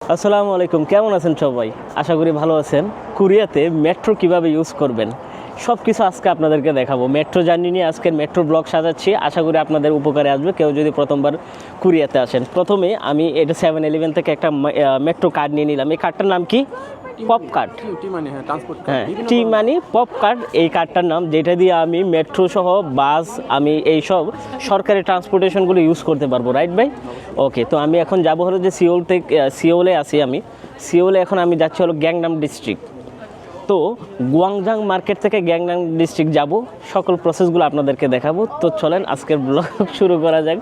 আসসালামু আলাইকুম, কেমন আছেন সবাই? আশা করি ভালো আছেন। কোরিয়াতে মেট্রো কীভাবে ইউজ করবেন? সব কিছু আজকে আপনাদেরকে দেখাবো। মেট্রো জার্নি নিয়ে আজকের মেট্রো ব্লগ সাজাচ্ছি। আশা করি আপনাদের উপকারে আসবে। কেউ যদি প্রথমবার কোরিয়াতে আসেন। প্রথমে আমি এটা সেভেন ইলেভেন থেকে একটা মেট্রো কার্ড নিয়ে নিলাম। এই কার্ডটার নাম কি? পপ কার্ড টি মানে হ্যাঁ টি মানি পপ কার্ড এই কার্ডটার নাম যেটা দিয়ে আমি মেট্রো সহ বাস আমি এই সব সরকারি ট্রান্সপোর্টেশনগুলো ইউজ করতে পারব রাইট ভাই? ওকে তো আমি এখন যাব হলো যে সিওল থেকে সিওলে আছি আমি। সিওলে এখন আমি যাচ্ছি হলো গ্যাংনাম ডিস্ট্রিক্ট তো গুয়াংজাং মার্কেট থেকে গ্যাংনাম ডিস্ট্রিক্ট যাব সকল প্রসেসগুলো আপনাদেরকে দেখাবো। তো চলেন আজকের ব্লগ শুরু করা যাক।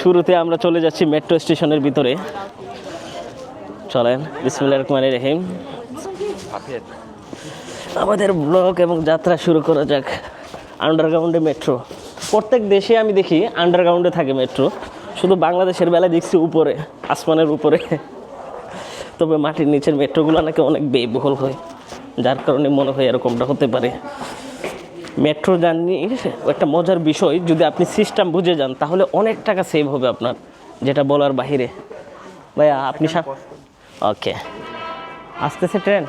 শুরুতে আমরা চলে যাচ্ছি মেট্রো স্টেশনের ভিতরে। চলেন বিসমুল্লাহ রহমান রহিম। আমাদের ব্লগ এবং যাত্রা শুরু করা যাক। আন্ডারগ্রাউন্ডে মেট্রো প্রত্যেক দেশে আমি দেখি আন্ডারগ্রাউন্ডে থাকে মেট্রো শুধু বাংলাদেশের বেলায় দেখছি উপরে আসমানের উপরে। তবে মাটির নিচের মেট্রোগুলো নাকি অনেক ব্যয়বহুল হয়। যার কারণে মনে হয় এরকমটা হতে পারে। মেট্রো জার্নি একটা মজার বিষয় যদি আপনি সিস্টেম বুঝে যান তাহলে অনেক টাকা সেভ হবে আপনার যেটা বলার বাহিরে। ভাইয়া আপনি ওকে আসতেছে ট্রেন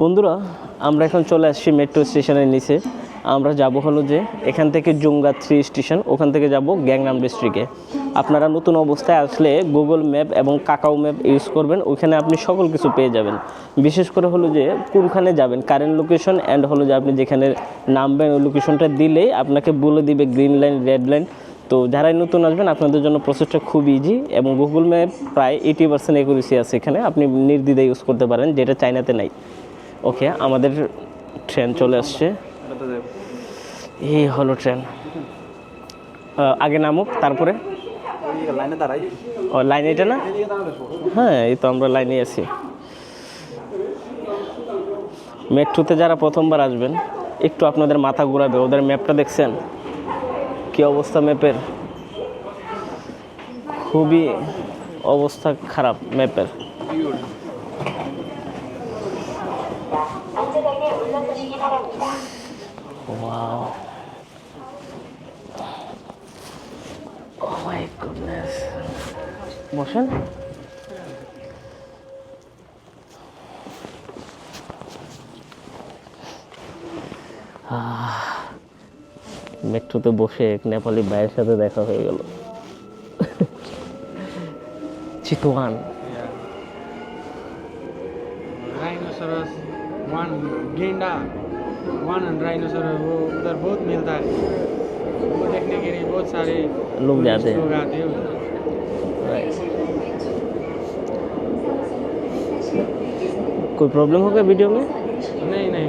বন্ধুরা, আমরা এখন চলে আসছি মেট্রো স্টেশনের নিচে। আমরা যাব হলো যে এখান থেকে জুঙ্গা থ্রি স্টেশন ওখান থেকে যাব গ্যাংনাম ডিস্ট্রিক্টে আপনারা নতুন অবস্থায় আসলে গুগল ম্যাপ এবং কাকাও ম্যাপ ইউজ করবেন, ওইখানে আপনি সকল কিছু পেয়ে যাবেন। বিশেষ করে হলো যে কোনখানে যাবেন কারেন্ট লোকেশন অ্যান্ড হলো যে আপনি যেখানে নামবেন, ওই লোকেশনটা দিলেই আপনাকে বলে দিবে গ্রিন লাইন রেড লাইন তো যারাই নতুন আসবেন, আপনাদের জন্য প্রসেসটা খুব ইজি এবং গুগল ম্যাপ প্রায় এইটি পার্সেন্ট একুরেসি আছে এখানে। আপনি নির্দ্বিধায় ইউজ করতে পারেন, যেটা চাইনাতে নাই। ওকে আমাদের ট্রেন চলে আসছে। এই হলো ট্রেন আগে নামুক, তারপরে? ও লাইন এটা না? হ্যাঁ এই তো আমরা লাইনে আছি। মেট্রোতে যারা প্রথমবার আসবেন, একটু আপনাদের মাথা ঘুরাবে, ওদের ম্যাপটা দেখছেন? কি অবস্থা ম্যাপের খুবই অবস্থা খারাপ ম্যাপের বসেন আহ, মেট্রোতে বসে এক নেপালি ভাইয়ের সাথে দেখা হয়ে গেল চিতওয়ান राइनोसरस वन गेंडा वन राइनोसरस वो उधर बहुत मिलता है वो देखने के लिए बहुत सारे लोग जाते हैं। लोग आते हैं। कोई प्रॉब्लम होगा वीडियो में? नहीं नहीं।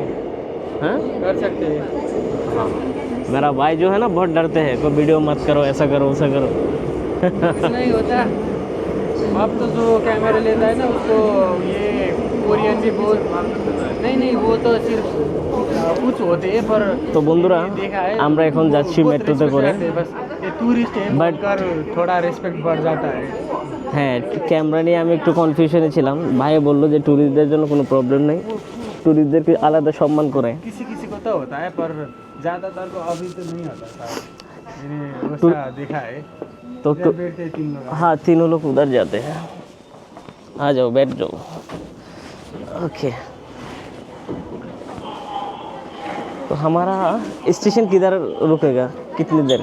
हाँ? कर सकते हैं। हाँ। मेरा भाई जो है ना बहुत डरते हैं। कोई वीडियो मत करो ऐसा करो वैसा करो। नहीं होता। अब तो जो कैमरा लेता है ना उसको ये कोरियन भी बहुत नहीं नहीं वो तो सिर्फ कुछ होते हैं पर তো বন্ধুরা देखा है আমরা এখন যাচ্ছি बहुत মেট্রোতে respect করে करते हैं, बस ये टूरिस्ट है But- कर थोड़ा रेस्पेक्ट बढ़ जाता है হ্যাঁ ক্যামেরা নিয়ে আমি একটু কনফিউশনে ছিলাম ভাই বললো যে ট্যুরিস্টদের জন্য কোনো প্রবলেম নেই ট্যুরিস্টদেরকে আলাদা সম্মান করে किसी किसी को तो होता है पर ज़्यादातर को अभी तो नहीं होता था मैंने वैसा देखा है तो इधर बैठते हैं तीन लोग हाँ तीनों लोग उधर जाते हैं आ जाओ बैठ जाओ ओके तो हमारा स्टेशन किधर रुकेगा कितनी देर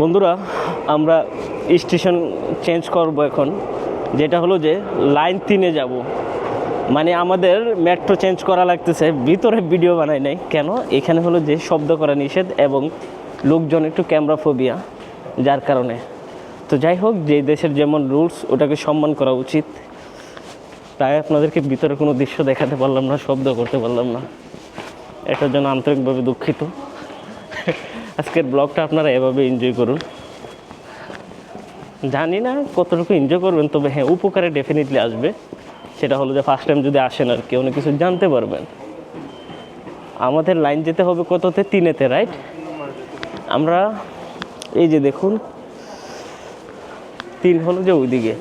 বন্ধুরা আমরা স্টেশন চেঞ্জ করব এখন যেটা হলো যে লাইন তিনে যাব মানে আমাদের মেট্রো চেঞ্জ করা লাগতেছে ভিতরে ভিডিও বানাই নাই কেন এখানে হলো যে শব্দ করা নিষেধ এবং লোকজন একটু ক্যামেরা ফোবিয়া যার কারণে তো যাই হোক, যে দেশের যেমন রুলস, ওটাকে সম্মান করা উচিত। তাই আপনাদেরকে ভিতরে কোনো দৃশ্য দেখাতে পারলাম না, শব্দ করতে পারলাম না। এটার জন্য আন্তরিকভাবে দুঃখিত। আজকের ব্লগটা আপনারা এভাবে এনজয় করুন। জানি না কতটুকু এনজয় করবেন, তবে হ্যাঁ উপকারে ডেফিনেটলি আসবে। সেটা হলো যে ফার্স্ট টাইম যদি আসেন আর কি, অনেক কিছু জানতে পারবেন। আমাদের লাইন যেতে হবে কততে? তিনেতে রাইট আমরা এই যে দেখুন তিন হলো যে ওইদিকে।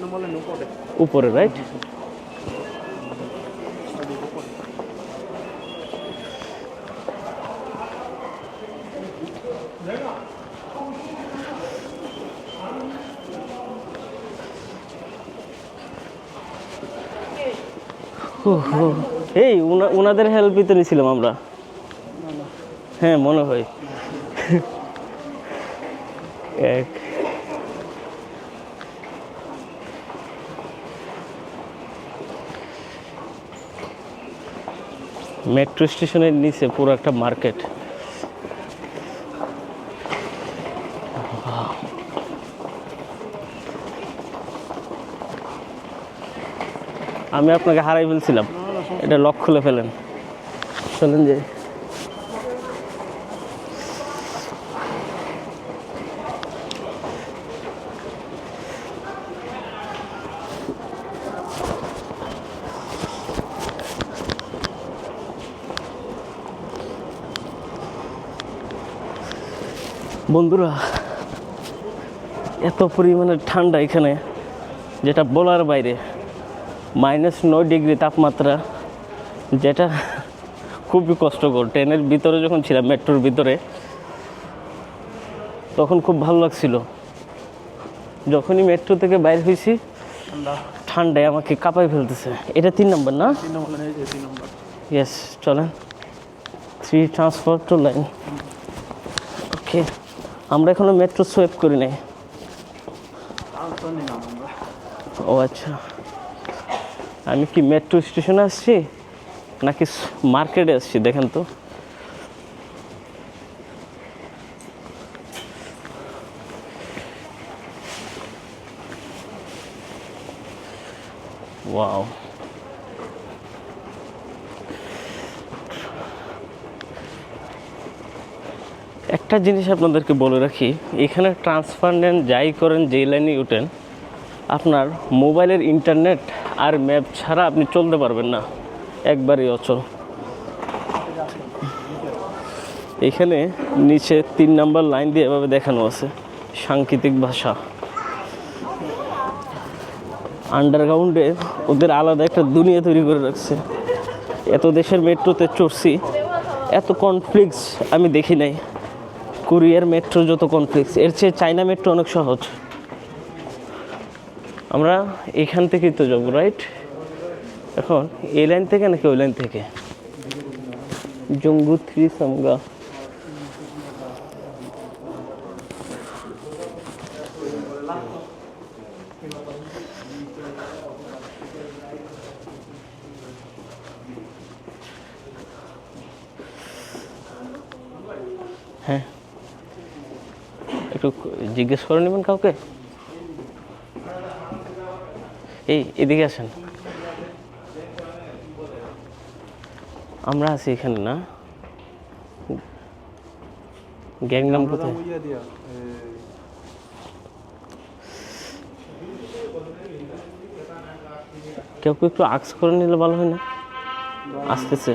উপরে রাইট। এই উনাদের হেল্পই তো নিয়েছিলাম আমরা। হ্যাঁ মনে হয় এক মেট্রো স্টেশনের নিচে পুরো একটা মার্কেট। আমি আপনাকে হারাই ফেলছিলাম। এটা লক খুলে ফেলেন। চলেন যে বন্ধুরা এত পরিমাণে ঠান্ডা এখানে যেটা বলার বাইরে। মাইনাস নয় ডিগ্রি তাপমাত্রা যেটা খুবই কষ্টকর। ট্রেনের ভিতরে যখন ছিলাম মেট্রোর ভিতরে তখন খুব ভালো লাগছিল। যখনই মেট্রো থেকে বাইর হয়েছি ঠান্ডায় আমাকে কাঁপাই ফেলতেছে। এটা তিন নম্বর না? ইয়েস চলেন। Three transfer to line okay আমরা এখনও মেট্রো সোয়েপ করি নাই ও আচ্ছা। আমি কি মেট্রো স্টেশনে আসছি? নাকি মার্কেটে আসছি? দেখেন তো। ওয়াও একটা জিনিস আপনাদেরকে বলে রাখি, এখানে ট্রান্সফার নেন, যাই করেন, যেই লাইনে উঠেন, আপনার মোবাইলের ইন্টারনেট আর ম্যাপ ছাড়া আপনি চলতে পারবেন না। একবারই অচল। এখানে নিচে তিন নাম্বার লাইন দিয়ে এভাবে দেখানো আছে, সাংকেতিক ভাষা। আন্ডারগ্রাউন্ডে ওদের আলাদা একটা দুনিয়া তৈরি করে রাখছে। এত দেশের মেট্রোতে চড়ছি, এত কনফ্লিক্টস আমি দেখি নাই। কোরিয়ার মেট্রো যত কমপ্লেক্স এর চেয়ে চায়না মেট্রো অনেক সহজ। আমরা এখান থেকেই তো যাব রাইট এখন এই লাইন থেকে নাকি ওই লাইন থেকে? জঙ্গু থ্রি সামগা জিজ্ঞেস করে নেবেন কাউকে? এই এদিকে আসেন। আমরা আছি এখানে না? গ্যাংনাম কোথায়? কেউ কেউ একটু আক্স করে নিলে ভালো হয় না। আসতেছে।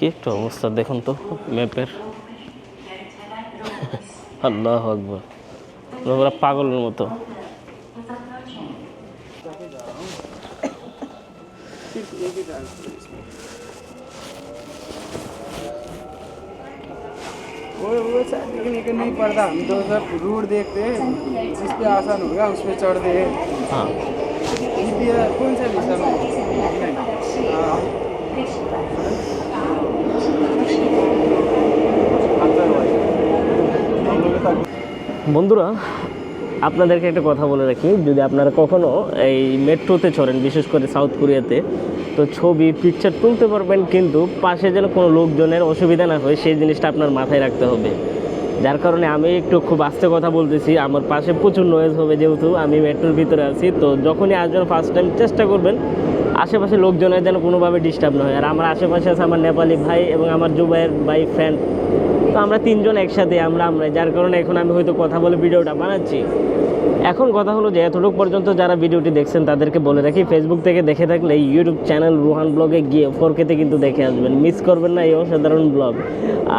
কি একটা অবস্থা দেখুন তো ম্যাপের আল্লাহ আকবর ওরা পাগলের মতো वो वो शायद लेकिन लेकिन नहीं पड़ता हम तो सब रूट देखते हैं जिस पे आसान होगा उस पे चढ़ दे হ্যাঁ ये कौन सा लिखा मैं বন্ধুরা, আপনাদেরকে একটা কথা বলে রাখি, যদি আপনারা কখনো এই মেট্রোতে চড়েন, বিশেষ করে সাউথ কোরিয়াতে, তো ছবি পিকচার তুলতে পারবেন, কিন্তু পাশে যেন কোনো লোকজনের অসুবিধা না হয়, সেই জিনিসটা আপনার মাথায় রাখতে হবে। যার কারণে আমি একটু খুব আস্তে কথা বলতেছি, আমার পাশে প্রচুর নয়েজ হবে যেহেতু আমি মেট্রোর ভিতরে আছি, তো যখনই আসবেন ফার্স্ট টাইম চেষ্টা করবেন আশেপাশে লোকজনের যেন কোনোভাবে ডিস্টার্ব না হয়। আর আমার আশেপাশে আছে আমার নেপালি ভাই এবং আমার জুবাইয়ের ভাই ফ্রেন্ড তো আমরা তিনজন একসাথে, আমরা আমরা যার কারণে এখন আমি হয়তো কথা বলে ভিডিওটা বানাচ্ছি। এখন কথা হলো যে এতটুকু পর্যন্ত যারা ভিডিওটি দেখছেন তাদেরকে বলে রাখি ফেসবুক থেকে দেখে থাকলে ইউটিউব চ্যানেল রুহান ব্লগে গিয়ে ফোরকেতে কিন্তু দেখে আসবেন। মিস করবেন না, এই অসাধারণ ব্লগ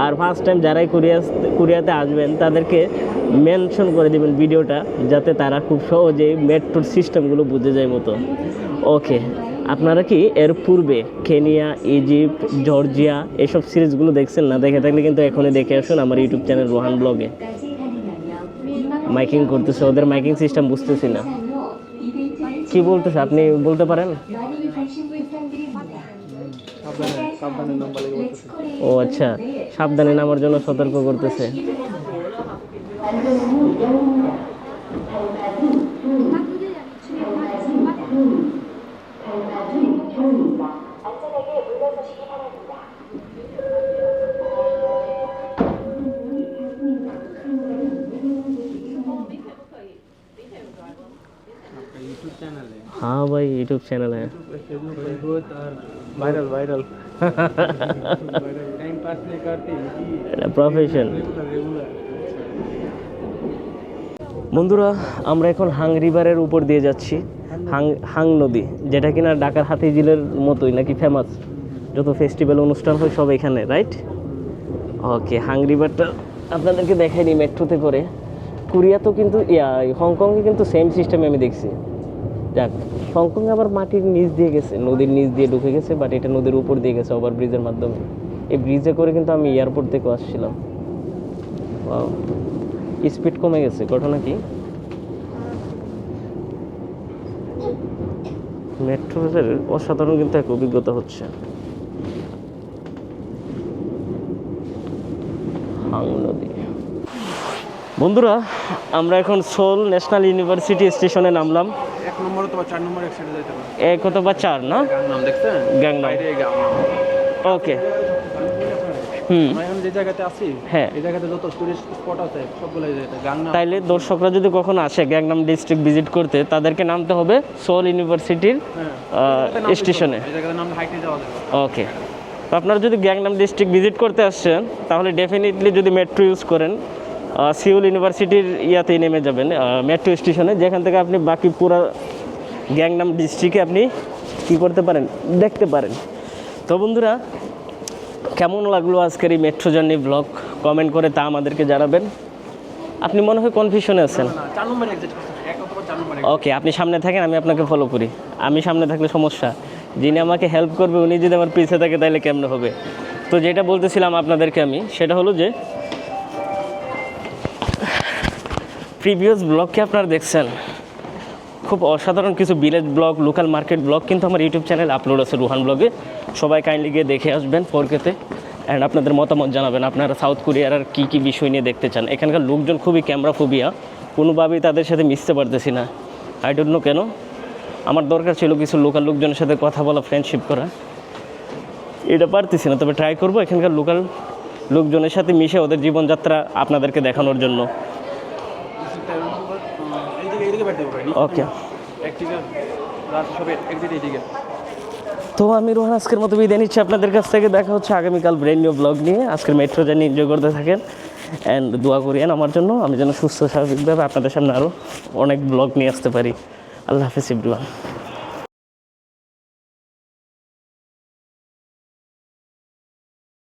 আর ফার্স্ট টাইম যারাই কোরিয়া কোরিয়াতে আসবেন, তাদেরকে মেনশন করে দিবেন ভিডিওটা, যাতে তারা খুব সহজেই মেট্রোর সিস্টেমগুলো বুঝে যায় মতো। ওকে আপনারা কি এর পূর্বে কেনিয়া ইজিপ্ট জর্জিয়া এসব সিরিজগুলো দেখছেন না? দেখে থাকলে কিন্তু এখনই দেখে আসুন আমার ইউটিউব চ্যানেল রোহান ব্লগে মাইকিং করতেছে, ওদের মাইকিং সিস্টেম বুঝতেছি না। কি বলতেছে, আপনি বলতে পারেন? ও আচ্ছা সাবধানে নামার জন্য সতর্ক করতেছে। है हाँ भाई यूट्यूब चैनल है बहुत और ভাইরাল ভাইরাল टाइम पास नहीं करते এটা প্রফেশন रेगुलर বন্ধুরা আমরা এখন হাং রিভারের উপর দিয়ে যাচ্ছি হাং হাং নদী যেটা কিনা ঢাকার হাতিঝিলের মতোই নাকি ফেমাস যত ফেস্টিভ্যাল অনুষ্ঠান হয় সব এখানে রাইট ওকে হাং রিভারটা আপনাদেরকে দেখাইনি মেট্রোতে করে কোরিয়া তো কিন্তু ইয়া হংকংয়ে কিন্তু সেম সিস্টেমে আমি দেখছি যাক, হংকং আবার মাটির নিচ দিয়ে গেছে, নদীর নিচ দিয়ে ঢুকে গেছে বাট এটা নদীর উপর দিয়ে গেছে ওভার ব্রিজের মাধ্যমে। এই ব্রিজে করে কিন্তু আমি এয়ারপোর্ট থেকে আসছিলাম. স্পিড কমে গেছে ঘটনা কি মেট্রো রেলের অসাধারণ কিন্তু এক অভিজ্ঞতা হচ্ছে। হাং নদী। বন্ধুরা আমরা এখন সোল ন্যাশনাল ইউনিভার্সিটি স্টেশনে নামলাম। এক নম্বর অথবা চার নম্বর এক সাইডে এক অথবা চার না? নাম দেখছেন? গ্যাংনাম। ওকে। হুম। যে জায়গাতে আছি হ্যাঁ। এই জায়গাতে যত টুরিস্ট স্পট আছে সবগুলো এই তাইলে দর্শকরা যদি কখনো আসে গ্যাংনাম ডিস্ট্রিক্ট ভিজিট করতে তাদেরকে নামতে হবে সোল ইউনিভার্সিটির স্টেশনে ওকে। তো আপনারা যদি গ্যাংনাম ডিস্ট্রিক্ট ভিজিট করতে আসছেন তাহলে ডেফিনেটলি যদি মেট্রো ইউজ করেন সিউল ইউনিভার্সিটির ইয়াতেই নেমে যাবেন মেট্রো স্টেশনে যেখান থেকে আপনি বাকি পুরো গ্যাংনাম ডিস্ট্রিক্টে আপনি কী করতে পারেন? দেখতে পারেন। তো বন্ধুরা কেমন লাগল আজকের এই মেট্রো জার্নি ব্লগ কমেন্ট করে তা আমাদেরকে জানাবেন। আপনি মনে হয় কনফিউশনে আছেন। ওকে আপনি সামনে থাকেন আমি আপনাকে ফলো করি। আমি সামনে থাকলে সমস্যা। যিনি আমাকে হেল্প করবে উনি যদি আমার পিছে থাকে তাহলে কেমন হবে? তো যেটা বলতেছিলাম আপনাদেরকে আমি সেটা হলো যে প্রিভিয়াস ব্লগকে আপনারা দেখছেন? খুব অসাধারণ কিছু village blog local market blog কিন্তু আমার ইউটিউব চ্যানেল আপলোড আছে রুহান ব্লগে সবাই কাইন্ডলি গিয়ে দেখে আসবেন ফোরকেতে অ্যান্ড আপনাদের মতামত জানাবেন, আপনারা সাউথ কোরিয়ার আর কী কী বিষয় নিয়ে দেখতে চান? এখানকার লোকজন খুবই ক্যামেরা ফোবিয়া কোনোভাবেই তাদের সাথে মিশতে পারতেছি না। আই ডোন্ট নো কেন। আমার দরকার ছিল কিছু লোকাল লোকজনের সাথে কথা বলা ফ্রেন্ডশিপ করা। এটা পারতেছি না, তবে ট্রাই করব এখানকার লোকাল লোকজনের সাথে মিশে ওদের জীবনযাত্রা আপনাদেরকে দেখানোর জন্য। ওকে তো আমি রোহান আজকের মতো বিদায় নিচ্ছি আপনাদের কাছ থেকে। দেখা হচ্ছে আগামীকাল ব্রেন নিউ ব্লগ নিয়ে। আজকের মেট্রো জার্নি এনজয় করতে থাকেন অ্যান্ড দোয়া করিয়েন আমার জন্য। আমি যেন সুস্থ স্বাভাবিকভাবে আপনাদের সামনে আরও অনেক ব্লগ নিয়ে আসতে পারি। আল্লাহ হাফিজ ইব্রুয়ান